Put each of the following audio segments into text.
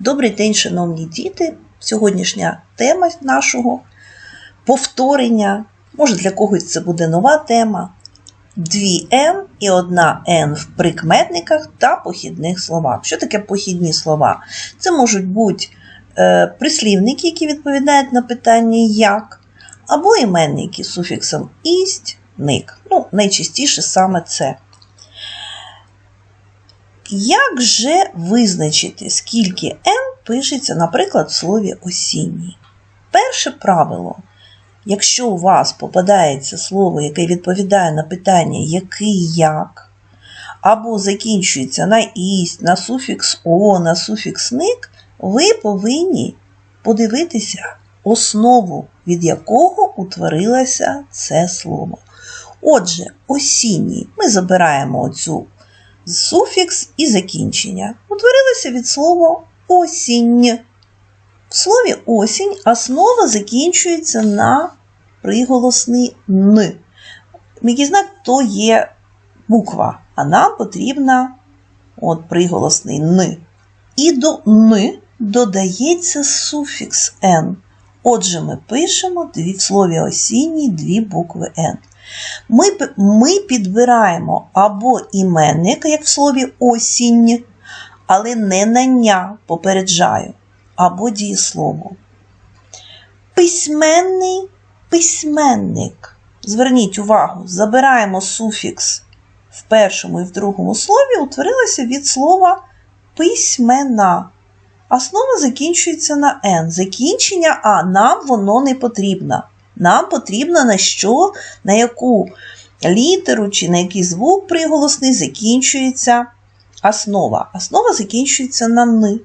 Добрий день, шановні діти! Сьогоднішня тема нашого повторення. Може, для когось це буде нова тема. Дві Н і одна Н в прикметниках та похідних словах. Що таке похідні слова? Це можуть бути е, прислівники, які відповідають на питання як, або іменники з суфіксом ість, ник. Ну, найчастіше саме це. Як же визначити, скільки Н пишеться, наприклад, в слові осінній? Перше правило. Якщо у вас попадається слово, яке відповідає на питання який як, або закінчується на ість, на суфікс о, на суфікс ник, ви повинні подивитися основу, від якого утворилося це слово. Отже, осінній ми забираємо оцю суфікс і закінчення. Утворилося від слова осінь. В слові осінь основа закінчується на приголосний Н. М'який знак то є буква, а нам потрібна от приголосний Н. І до Н додається суфікс Н. Отже, ми пишемо в слові осінній дві букви Н. Ми, ми підбираємо або іменника, як в слові осінь, але не на ня, попереджаю, або дієслово. Письменний письменник. Зверніть увагу, забираємо суфікс в першому і в другому слові, утворилося від слова письмена. Основа закінчується на Н. Закінчення А нам воно не потрібно. Нам потрібно на що, на яку літеру чи на який звук приголосний закінчується основа. Основа закінчується на Н.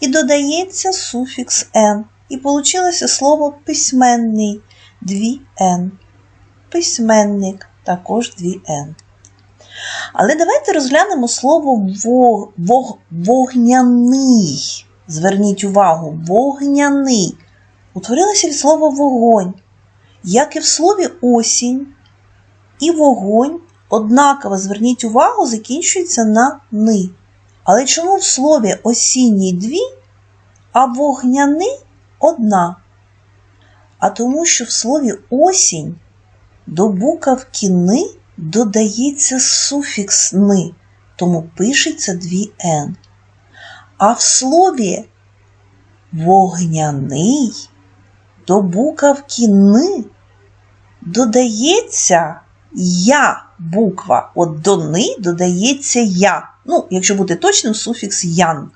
І додається суфікс Н. І получилося слово письменний дві Н. Письменник також дві Н. Але давайте розглянемо слово вог, вог, вогняний. Зверніть увагу, вогняний. Утворилося від слова вогонь. Як і в слові осінь і вогонь, однаково зверніть увагу, закінчується на ни. Але чому в слові осінній дві, а вогняний одна? А тому, що в слові осінь до буковки ни додається суфікс ни, тому пишеться дві Н. А в слові вогняний до буковки ни додається я буква. От до ни додається я. Ну, якщо бути точним, суфікс ян.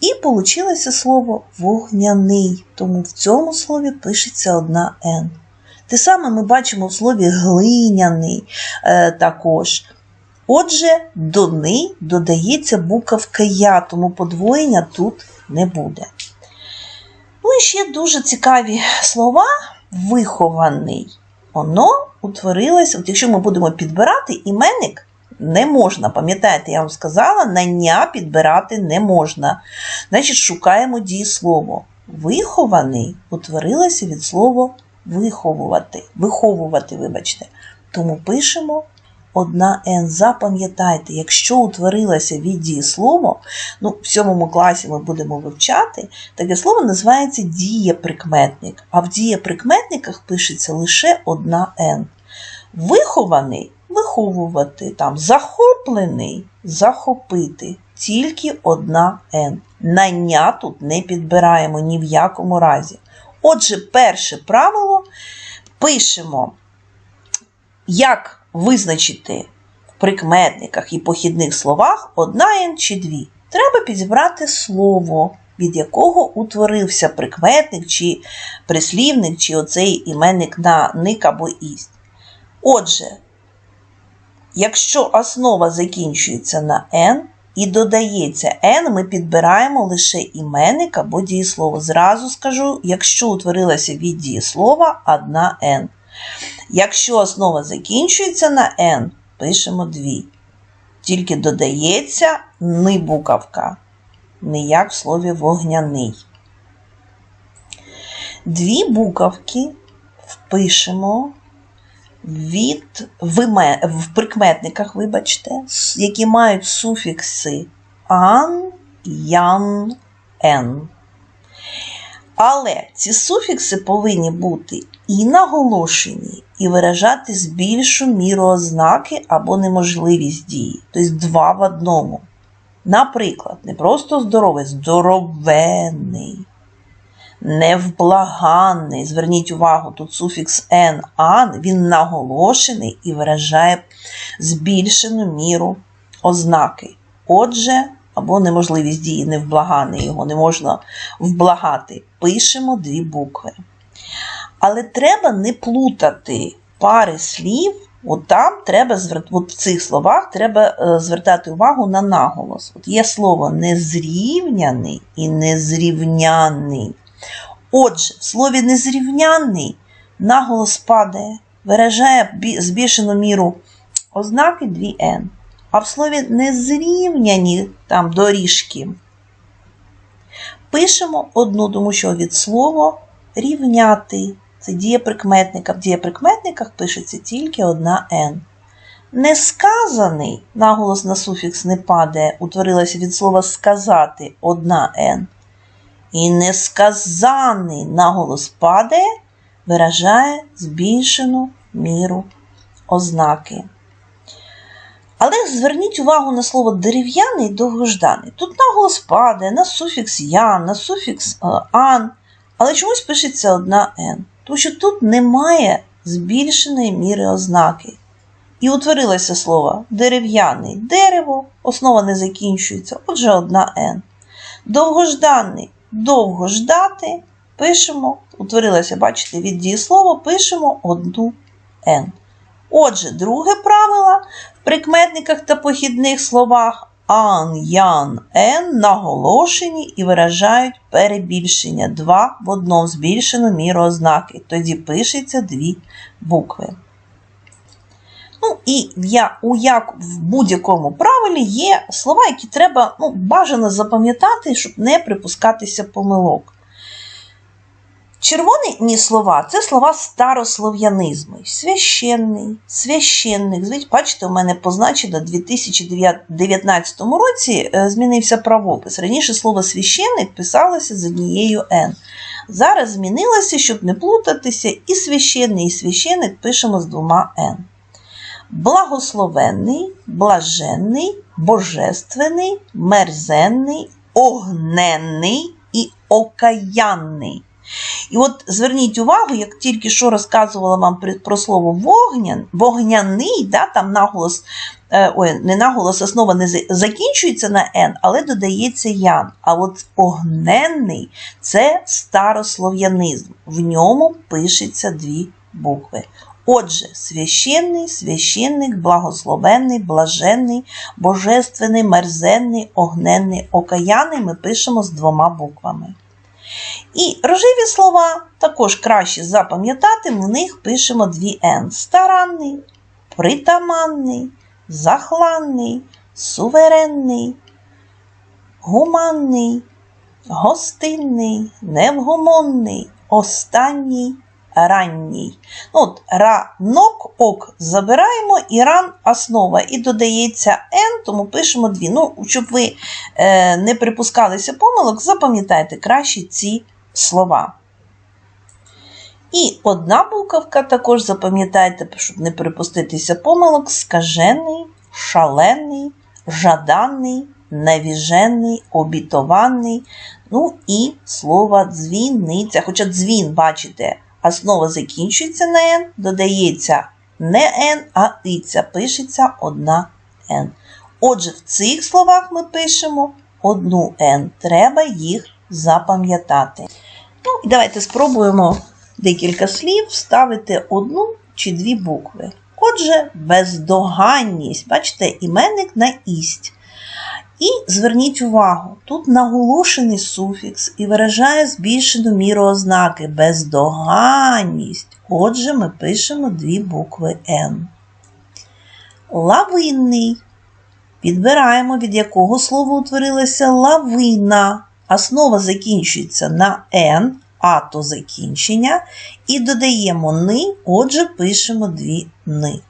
І получилося слово вогняний, тому в цьому слові пишеться одна Н. Те саме ми бачимо в слові глиняний е, також. Отже, до ни додається буковка Я, тому подвоєння тут не буде. Ну і ще дуже цікаві слова вихований. Воно утворилося, от якщо ми будемо підбирати іменник, не можна. Пам'ятаєте, я вам сказала, на підбирати не можна. Значить, шукаємо дієслово. Вихований утворилося від слова виховувати. Виховувати, вибачте. Тому пишемо одна Н. Запам'ятайте, якщо утворилося від дієслово, ну, в сьомому класі ми будемо вивчати, таке слово називається дієприкметник. А в дієприкметниках пишеться лише одна Н. Вихований виховувати, там, захоплений захопити. Тільки одна Н. Нання тут не підбираємо ні в якому разі. Отже, перше правило пишемо, як визначити в прикметниках і похідних словах одна Н чи дві. Треба підібрати слово, від якого утворився прикметник чи прислівник, чи оцей іменник на ник або ість. Отже, якщо основа закінчується на N і додається N, ми підбираємо лише іменник або дієслово. Зразу скажу, якщо утворилася від дієслова одна N. Якщо основа закінчується на N, пишемо дві. Тільки додається ни буковка, не як в слові вогняний. Дві буковки впишемо від в прикметниках, вибачте, які мають суфікси ан ян, ен. Але ці суфікси повинні бути і наголошені, і виражати з більшу міру ознаки або неможливість дії. Тобто два в одному. Наприклад, не просто здоровий, здоровенний, невблаганний. Зверніть увагу, тут суфікс «ен», «ан», він наголошений і виражає збільшену міру ознаки. Отже, або неможливість дії невблаганий, його не можна вблагати. Пишемо дві букви. Але треба не плутати пари слів. От там треба от в цих словах треба е, звертати увагу на наголос. От є слово незрівняний і незрівняний. Отже, в слові незрівняний наголос падає, виражає збільшену міру ознаки 2n. А в слові незрівняні там доріжки пишемо одну, тому що від слова рівняти. Це дієприкметника. В дієприкметниках пишеться тільки одна N. Несказаний, наголос на суфікс не падає, утворилося від слова сказати одна N. І несказаний наголос падає, виражає збільшену міру ознаки. Але зверніть увагу на слово дерев'яний довгожданий. Тут наголос падає на суфікс я, на суфікс е, ан, але чомусь пишеться одна «н», тому що тут немає збільшеної міри ознаки. І утворилося слово дерев'яний дерево, основа не закінчується, отже, одна «н». Довгожданий довго ждати, пишемо, утворилося, бачите, від дієслова пишемо одну «н». Отже, друге правило в прикметниках та похідних словах ан, ян, ен наголошені і виражають перебільшення. Два в одному збільшену міру ознаки. Тоді пишеться дві букви. Ну і я, у як в будь-якому правилі є слова, які треба ну, бажано запам'ятати, щоб не припускатися помилок. Червоні слова це слова старослов'янизму. Священний, священник. Звідь, бачите, у мене позначено в 2019 році е, змінився правопис. Раніше слово священник писалося з однією Н. Зараз змінилося, щоб не плутатися, і священний, і священник пишемо з двома Н. Благословенний, блаженний, божественний, мерзенний, огненний і окаянний. І от зверніть увагу, як тільки що розказувала вам про слово вогнян, вогняний, да, там наголос, е, ой, не наголос, основа не закінчується на Н, але додається ян. А от огненний це старослов'янизм. В ньому пишеться дві букви. Отже, священний, священник, благословенний, блаженний, божественний, мерзенний, огненний, окаянний ми пишемо з двома буквами. І рожеві слова також краще запам'ятати, в них пишемо дві Н. Старанний, притаманний, захланний, суверенний, гуманний, гостинний, невгомонний, останній, ранній. Ну, от ранок, ок забираємо, і ран основа. І додається Н, тому пишемо дві. Ну, щоб ви е, не припускалися помилок, запам'ятайте краще ці слова. І одна буковка також запам'ятайте, щоб не припуститися помилок, скажений, шалений, жаданий, навіжений, обітований. Ну і слово дзвіниця. Хоча дзвін, бачите, основа закінчується на Н, додається не Н, а иця, пишеться одна Н. Отже, в цих словах ми пишемо одну Н. Треба їх запам'ятати. Ну, давайте спробуємо декілька слів вставити одну чи дві букви. Отже, бездоганність. Бачите, іменник на ість. І зверніть увагу, тут наголошений суфікс і виражає збільшену міру ознаки бездоганність. Отже, ми пишемо дві букви Н. Лавинний. Підбираємо, від якого слова утворилася лавина. Основа закінчується на Н, а то закінчення. І додаємо ни, отже, пишемо дві ни.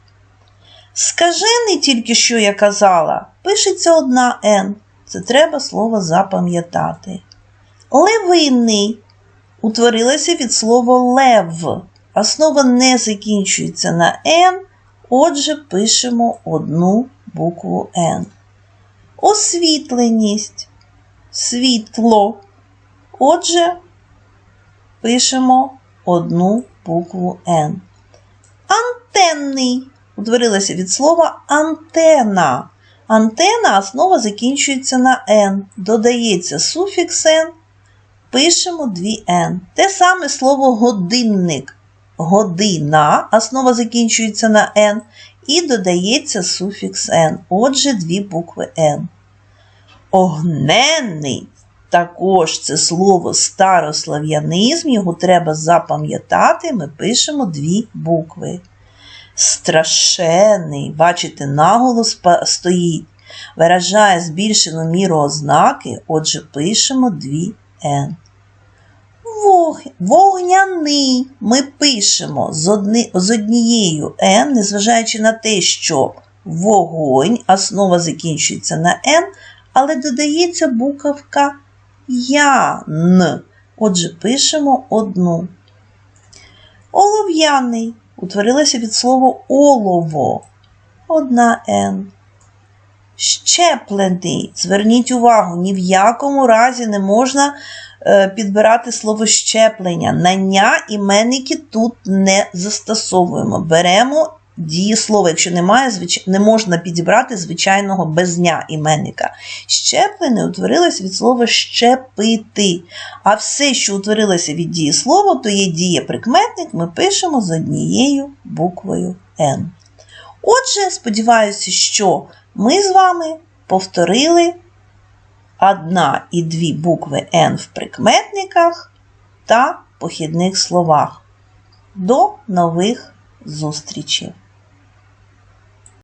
Скажений, тільки що я казала, пишеться одна Н. Це треба слово запам'ятати. Левинний утворилося від слова лев. Основа не закінчується на Н, отже, пишемо одну букву Н. Освітленість. Світло. Отже, пишемо одну букву Н. Антенний утворилося від слова антена. Антена основа закінчується на Н. Додається суфікс Н, пишемо 2Н. Те саме слово годинник. Година, основа закінчується на Н, і додається суфікс Н. Отже, дві букви Н. Огненний також це слово старослав'янизм, його треба запам'ятати, ми пишемо дві букви. Страшенний, бачите, наголос стоїть, виражає збільшену міру ознаки, отже, пишемо дві Н. Вогняний ми пишемо з, одни... з однією Н, незважаючи на те, що вогонь, основа закінчується на Н, але додається буковка Ян. Отже, пишемо одну. Олов'яний утворилося від слова олово. Одна Н. Щеплений. Зверніть увагу, ні в якому разі не можна е, підбирати слово щеплення. Нання іменники тут не застосовуємо. Беремо дієслово, якщо немає, не можна підібрати звичайного безня іменника. Щеплене утворилось від слова щепити. А все, що утворилося від дієслова, то є дієприкметник, ми пишемо з однією буквою Н. Отже, сподіваюся, що ми з вами повторили одна і дві букви Н в прикметниках та похідних словах. До нових зустрічей!